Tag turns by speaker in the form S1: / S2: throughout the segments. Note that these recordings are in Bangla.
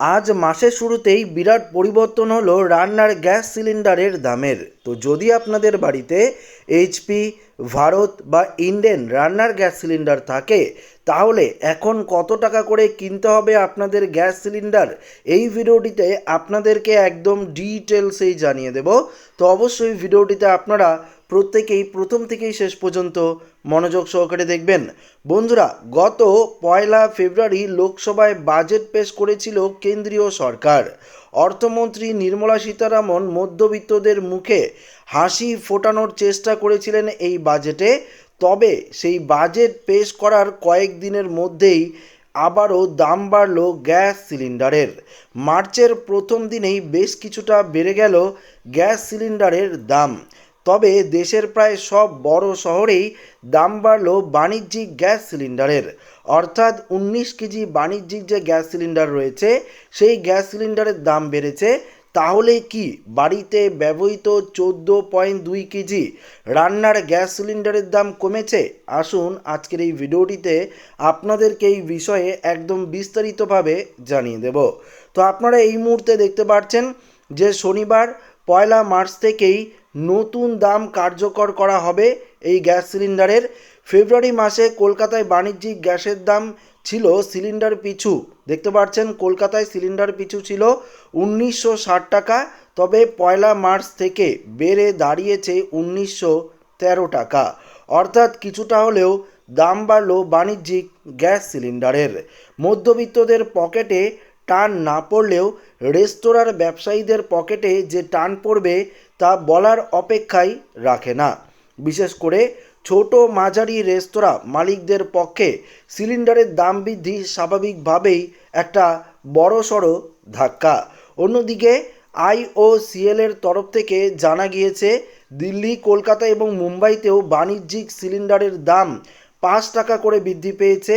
S1: আজ মাসের শুরুতেই বিরাট পরিবর্তন হলো রান্নার গ্যাস সিলিন্ডারের দামের। তো যদি আপনাদের বাড়িতে এইচপি, ভারত বা ইন্ডেন রান্নার গ্যাস সিলিন্ডার থাকে, তাহলে এখন কত টাকা করে কিনতে হবে আপনাদের গ্যাস সিলিন্ডার? এই ভিডিওটিতে আপনাদেরকে একদম ডিটেলসেই জানিয়ে দেব। তো অবশ্যই ভিডিওটিতে আপনারা প্রত্যেকেই প্রথম থেকেই শেষ পর্যন্ত মনোযোগ সহকারে দেখবেন। বন্ধুরা, গত পয়লা ফেব্রুয়ারি লোকসভায় বাজেট পেশ করেছিল কেন্দ্রীয় সরকার। অর্থমন্ত্রী নির্মলা সীতারামন মধ্যবিত্তদের মুখে হাসি ফোটানোর চেষ্টা করেছিলেন এই বাজেটে তবে সেই বাজেট পেশ করার কয়েকদিনের মধ্যেই আবারও দাম বাড়ল গ্যাস সিলিন্ডারের। মার্চের প্রথম দিনেই বেশ কিছুটা বেড়ে গেল গ্যাস সিলিন্ডারের দাম। তবে দেশের প্রায় সব বড় শহরেই দাম বাড়ল বাণিজ্যিক গ্যাস সিলিন্ডারের। অর্থাৎ উনিশ কেজি বাণিজ্যিক যে গ্যাস সিলিন্ডার রয়েছে, সেই গ্যাস সিলিন্ডারের দাম বেড়েছে। তাহলে কি বাড়িতে ব্যবহৃত চোদ্দ পয়েন্ট দুই কেজি রান্নার গ্যাস সিলিন্ডারের দাম কমেছে? আসুন আজকের এই ভিডিওটিতে আপনাদেরকে এই বিষয়ে একদম বিস্তারিতভাবে জানিয়ে দেব। তো আপনারা এই মুহূর্তে দেখতে পাচ্ছেন যে শনিবার, পয়লা মার্চ থেকেই নতুন দাম কার্যকর করা হবে এই গ্যাস সিলিন্ডারের। ফেব্রুয়ারি মাসে কলকাতায় বাণিজ্যিক গ্যাসের দাম ছিল সিলিন্ডার পিছু। দেখতে পাচ্ছেন, কলকাতায় সিলিন্ডার পিছু ছিল উনিশশো ষাট টাকা, তবে পয়লা মার্চ থেকে বেড়ে দাঁড়িয়েছে উনিশশো তেরো টাকা। অর্থাৎ কিছুটা হলেও দাম বাড়লো বাণিজ্যিক গ্যাস সিলিন্ডারের। মধ্যবিত্তদের পকেটে টান না পড়লেও রেস্তোরাঁর ব্যবসায়ীদের পকেটে যে টান পড়বে তা বলার অপেক্ষাই রাখে না। বিশেষ করে ছোট মাঝারি রেস্তোরাঁ মালিকদের পক্ষে সিলিন্ডারের দাম বৃদ্ধি স্বাভাবিকভাবেই একটা বড়সড় ধাক্কা। অন্যদিকে আইওসিএলের তরফ থেকে জানা গিয়েছে, দিল্লি, কলকাতা এবং মুম্বাইতেও বাণিজ্যিক সিলিন্ডারের দাম পাঁচ টাকা করে বৃদ্ধি পেয়েছে।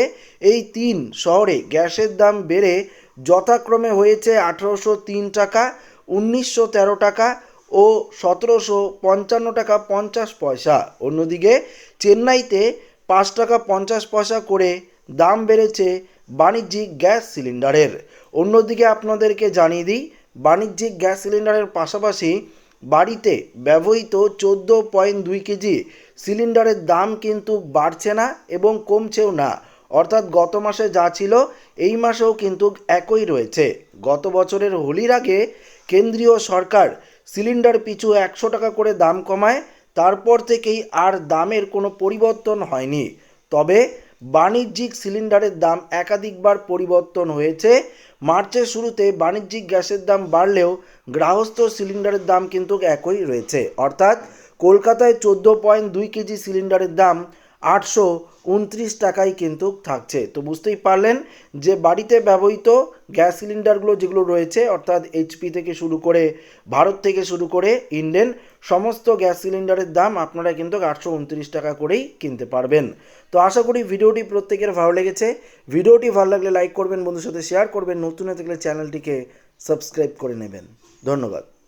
S1: এই তিন শহরে গ্যাসের দাম বেড়ে যথাক্রমে হয়েছে আঠারোশো তিন টাকা, উনিশশো তেরো টাকা ও সতেরোশো পঞ্চান্ন টাকা পঞ্চাশ পয়সা। অন্যদিকে চেন্নাইতে পাঁচ টাকা পঞ্চাশ পয়সা করে দাম বেড়েছে বাণিজ্যিক গ্যাস সিলিন্ডারের। অন্যদিকে আপনাদেরকে জানিয়ে দিই, বাণিজ্যিক গ্যাস সিলিন্ডারের পাশাপাশি বাড়িতে ব্যবহৃত চোদ্দ পয়েন্ট দুই কেজি সিলিন্ডারের দাম কিন্তু বাড়ছে না এবং কমছেও না। অর্থাৎ গত মাসে যা ছিল, এই মাসেও কিন্তু একই রয়েছে। গত বছরের হোলির আগে কেন্দ্রীয় সরকার সিলিন্ডার পিছু একশো টাকা করে দাম কমায়, তারপর থেকেই আর দামের কোনো পরিবর্তন হয়নি। তবে বাণিজ্যিক সিলিন্ডারের দাম একাধিকবার পরিবর্তন হয়েছে। মার্চের শুরুতে বাণিজ্যিক গ্যাসের দাম বাড়লেও গ্রাহস্থ সিলিন্ডারের দাম কিন্তু একই রয়েছে। অর্থাৎ কলকাতায় চোদ্দ পয়েন্ট দুই কেজি সিলিন্ডারের দাম আটশো উনত্রিশ টাকায় কিন্তু থাকছে। তো বুঝতেই পারলেন যে বাড়িতে ব্যবহৃত গ্যাস সিলিন্ডারগুলো যেগুলো রয়েছে, অর্থাৎ এইচপি থেকে শুরু করে ভারত থেকে শুরু করে ইন্ডেন, সমস্ত গ্যাস সিলিন্ডারের দাম আপনারা কিন্তু আটশো উনত্রিশ টাকা করেই কিনতে পারবেন। তো আশা করি ভিডিওটি প্রত্যেকের ভালো লেগেছে। ভিডিওটি ভালো লাগলে লাইক করবেন, বন্ধুর সাথে শেয়ার করবেন, নতুন হয়ে থাকলে চ্যানেলটিকে সাবস্ক্রাইব করে নেবেন। ধন্যবাদ।